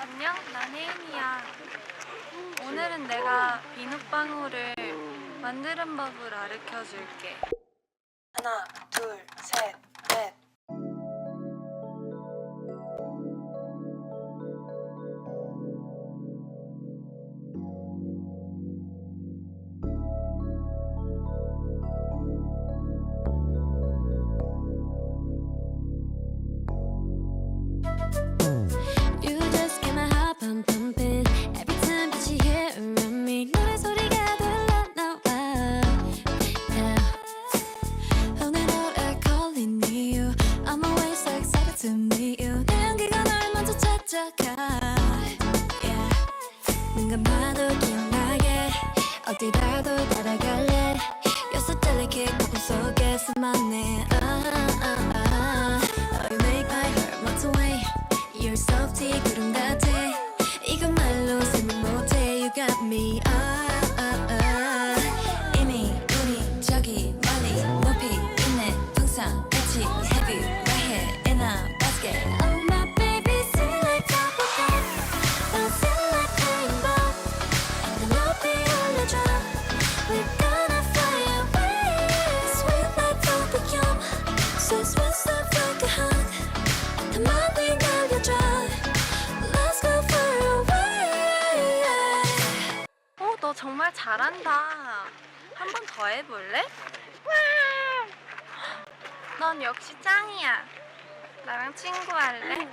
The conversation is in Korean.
안녕, 난 혜인이야. 오늘은 내가 비눗방울을 만드는 법을 가르쳐 줄게. 하나, 둘, 셋, 넷. 찾아가. Yeah. 눈감 봐도 기억나게 어디 봐도 따라갈래. So delicate 거품 속에 수만해. Ah, ah, ah. Oh, you make my heart melt away. You're softy 구름 같아 이건 말로 설명 못해 You got me ah, ah, ah. 이미 우리 저기 멀리 높이 있네 항상 같이 어, 너 정말 잘한다. 한 번 더 해볼래? 넌 역시 짱이야. 나랑 친구할래?